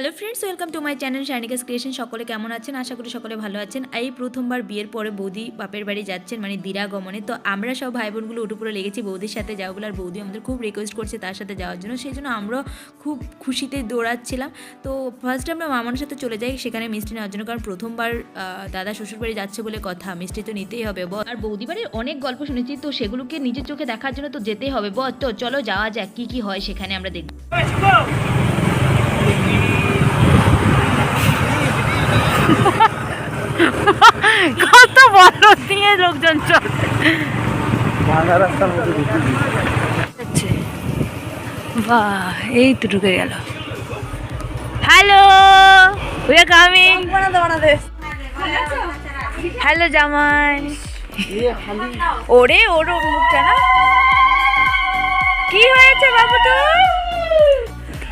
Hello friends welcome to my channel শার্নিকাস creation সকলে কেমন আছেন? আশা করি সকলে ভালো আছেন। এই প্রথমবার বিয়ের পরে বৌদি বাপের বাড়ি যাচ্ছেন মানে দিরাগমনে তো আমরা সব ভাই বোনগুলো উঠে পড়ে লেগেছি বৌদির সাথে যাওয়া যাওয়াগুলো আর বৌদি আমাদের খুব রিকোয়েস্ট করছে তার সাথে যাওয়ার জন্য। সেই জন্য আমরা খুব খুশিতে দৌড়াচ্ছিলাম। তো ফার্স্টে আমরা মামার সাথে চলে যাই সেখানে মিষ্টি নেওয়ার জন্য, কারণ প্রথমবার দাদা শ্বশুর বাড়ি যাচ্ছে বলে কথা। মিষ্টি তো নিতেই হবে, বল। আর বৌদি বাড়ির অনেক গল্প শুনেছি, তো সেগুলোকে নিজের চোখে দেখার জন্য তো যেতেই হবে, বল। তো চলো যাওয়া যাক, কী কী হয় সেখানে আমরা দেখব কত বড় দিয়ে লোকজন চল। বাহ এই তো ঢুকে গেল। হ্যালো উই কামিং হ্যালো জামাই। ওরে ওর মুখটা না। কি হয়েছে বাবু তো?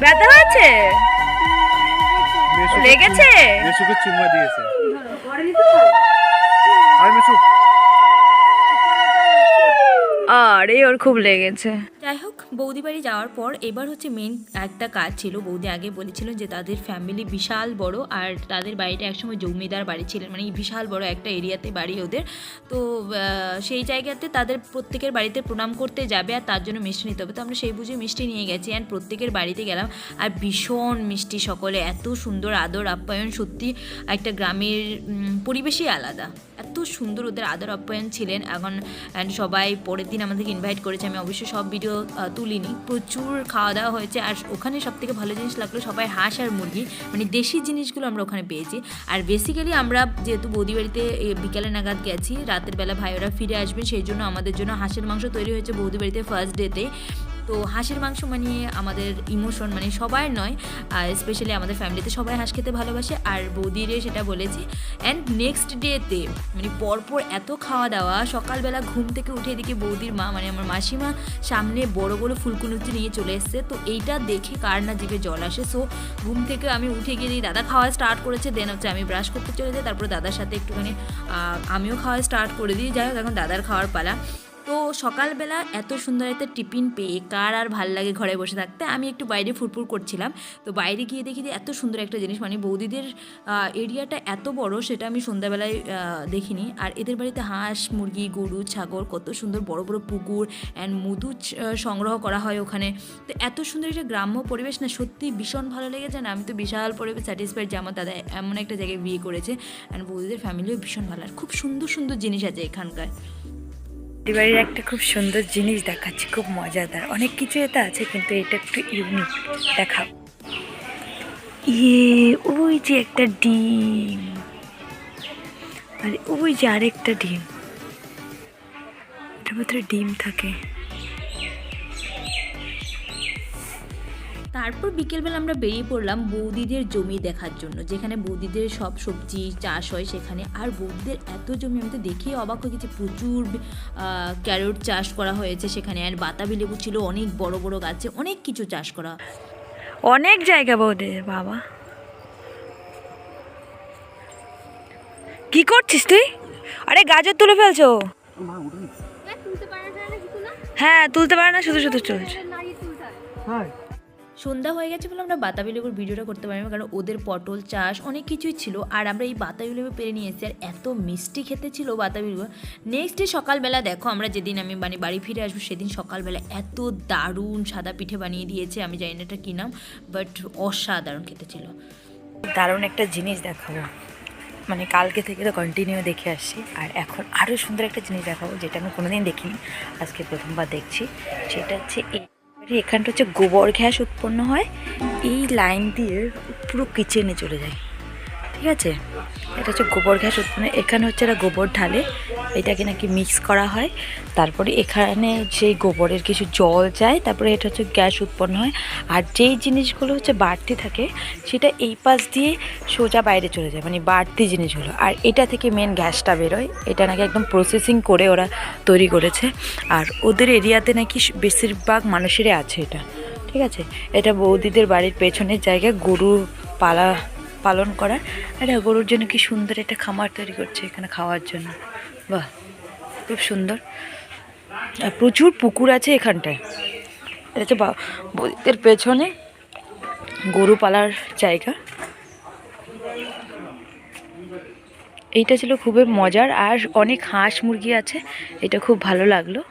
ব্যথা হয়েছে? লেগেছে? মেসোকে চুম্মা দিয়েছে। আর মেসো আরে, ওর খুব লেগেছে। যাই হোক, বৌদি বাড়ি যাওয়ার পর এবার হচ্ছে মেন একটা কাজ ছিল। বৌদি আগে বলেছিল যে, তাদের ফ্যামিলি বিশাল বড় আর তাদের বাড়িটা একসময় জমিদার বাড়ি ছিলেন মানে বিশাল বড় একটা এরিয়াতে বাড়ি ওদের। তো সেই জায়গাতে তাদের প্রত্যেকের বাড়িতে প্রণাম করতে যাবে আর তার জন্য মিষ্টি নিতে হবে। তো আমরা সেই বুঝে মিষ্টি নিয়ে গেছি অ্যান্ড প্রত্যেকের বাড়িতে গেলাম। আর ভীষণ মিষ্টি সকলে। এত সুন্দর আদর আপ্যায়ন সত্যি একটা গ্রামের পরিবেশই আলাদা। এত সুন্দর ওদের আদর আপ্যায়ন ছিলেন। এখন অ্যান্ড সবাই দিন আমাদেরকে ইনভাইট করেছে, আমি অবশ্যই সব ভিডিও তুলিনি। প্রচুর খাওয়া দাওয়া হয়েছে, আর ওখানে সব থেকে ভালো জিনিস লাগল সবাই হাঁস আর মুরগি মানে দেশি জিনিসগুলো আমরা ওখানে পেয়েছি। আর বেসিক্যালি আমরা যেহেতু বৌদিবাড়িতে বিকালে নাগাদ গেছি, রাতের বেলা ভাইয়েরা ফিরে আসবেন সেই জন্য আমাদের জন্য হাঁসের মাংস তৈরি হয়েছে বৌদিবাড়িতে ফার্স্ট ডেতে তো হাঁসের মাংস মানে আমাদের ইমোশন মানে সবার নয় স্পেশালি আমাদের ফ্যামিলিতে সবাই হাঁস খেতে ভালোবাসে। আর বৌদিরে সেটা বলেছি অ্যান্ড নেক্সট ডেতে মানে পরপর এত খাওয়া দাওয়া সকালবেলা ঘুম থেকে উঠে এদিকে বৌদির মা মানে আমার মাসিমা, সামনে বড় বড় ফুলকুনুচি নিয়ে চলে এসছে। তো এইটা দেখে কার না জিভে জল আসে। সো ঘুম থেকে আমি উঠে গিয়ে দাদা, খাওয়া স্টার্ট করেছে। দেন হচ্ছে আমি ব্রাশ করতে চলে যাই, তারপরে দাদার সাথে একটুখানি আমিও খাওয়া স্টার্ট করে দিই। যাই হোক, এখন দাদার খাওয়ার পালা। তো সকালবেলা এত সুন্দর একটা টিফিন পেয়ে কার আর ভালো লাগে ঘরে বসে থাকতে, আমি একটু বাইরে ফুরফুর করছিলাম। তো বাইরে গিয়ে দেখি যে এত সুন্দর একটা জিনিস মানে বৌদিদের এরিয়াটা এত বড় সেটা আমি সন্ধ্যাবেলায় দেখিনি। আর এদের বাড়িতে হাঁস, মুরগি, গরু, ছাগল কত সুন্দর বড় বড় পুকুর অ্যান্ড মধু সংগ্রহ করা হয় ওখানে। তো এত সুন্দর একটা গ্রাম্য পরিবেশ না সত্যি ভীষণ ভালো লেগেছে না? আমি তো বিশাল পরিবেশ স্যাটিসফাইড যে আমার দাদা এমন একটা জায়গায় বিয়ে করেছে। অ্যান্ড বৌদিদের ফ্যামিলিও ভীষণ ভালো। আর খুব সুন্দর সুন্দর জিনিস আছে এখানকার। বাড়ির একটা খুব সুন্দর জিনিস দেখাচ্ছি, খুব মজাদার। অনেক কিছু এটা আছে, কিন্তু এটা একটু ইউনিক দেখাও। ইয়ে ওই যে একটা ডিম। আর, ওই যে আরেকটা ডিম। এটার ভিতরে ডিম থাকে। তারপর বিকেলবেলা আমরা বেরিয়ে পড়লাম বৌদিদের জমি দেখার জন্য যেখানে বৌদিদের সব সবজি চাষ হয় সেখানে। আর বৌদিদের এত জমি আমি তো দেখেই অবাক হয়ে গেছি প্রচুর ক্যারোট চাষ করা হয়েছে সেখানে আর বাতাবি লেবু ছিল অনেক বড় বড় গাছে অনেক কিছু চাষ করা। অনেক জায়গা বৌদের বাবা। কি করছিস তুই? আরে গাজর তুলে ফেলছো? হ্যাঁ তুলতে পারে না শুধু শুধু চলছে। সন্ধ্যা হয়ে গেছে বলে আমরা বাতাবি লেবুর ভিডিওটা করতে পারিনি, কারণ ওদের পটল, চাষ অনেক কিছুই ছিল, আর আমরা এই বাতাবি লেবু পেরে নিয়ে এসেছি, আর এত মিষ্টি খেতে ছিল বাতাবি লেবু। নেক্সট ডে সকালবেলা দেখো, আমরা যেদিন আমি মানে বাড়ি ফিরে আসব, সেদিন সকালবেলা এত দারুণ সাদা পিঠে বানিয়ে দিয়েছে, আমি জানি না এটা কী নাম বাট অসাধারণ খেতে ছিল। দারুণ একটা জিনিস দেখাবো। মানে কালকে থেকে তো কন্টিনিউ দেখে আসছি, আর এখন আরও সুন্দর একটা জিনিস দেখাবো, যেটা আমি কোনোদিন দেখিনি, আজকে প্রথমবার দেখছি, সেটা হচ্ছে এই এখানটা হচ্ছে গোবর গ্যাস উৎপন্ন হয়, এই লাইন দিয়ে পুরো কিচেনে চলে যায়। ঠিক আছে? এটা হচ্ছে গোবর ঘ্যাস উৎপন্ন, এখানে হচ্ছে এরা গোবর ঢালে এটাকে নাকি মিক্স করা হয়। তারপরে এখানে সেই গোবরের কিছু জল যায়, তারপরে এটা হচ্ছে গ্যাস উৎপন্ন হয়। আর যেই জিনিসগুলো হচ্ছে বাড়তি থাকে, সেটা এই পাশ দিয়ে সোজা বাইরে চলে যায় মানে বাড়তি জিনিসগুলো আর এটা থেকে মেন গ্যাসটা বেরোয়। এটা নাকি একদম প্রসেসিং করে ওরা তৈরি করেছে। আর ওদের এরিয়াতে নাকি বেশিরভাগ মানুষেরই আছে এটা, ঠিক আছে? এটা বৌদিদের বাড়ির পেছনের জায়গায় গরু পালা, পালন করার আর গরুর জন্য কি সুন্দর একটা খামার তৈরি করছে এখানে খাওয়ার জন্য। বাহ, খুব সুন্দর। আর প্রচুর পুকুর আছে এখানটায়। এটা হচ্ছে বা- বৌদিদের পেছনে গরু পালার জায়গা। এইটা ছিল খুবই মজার, আর অনেক হাঁস মুরগি আছে। এটা খুব ভালো লাগল।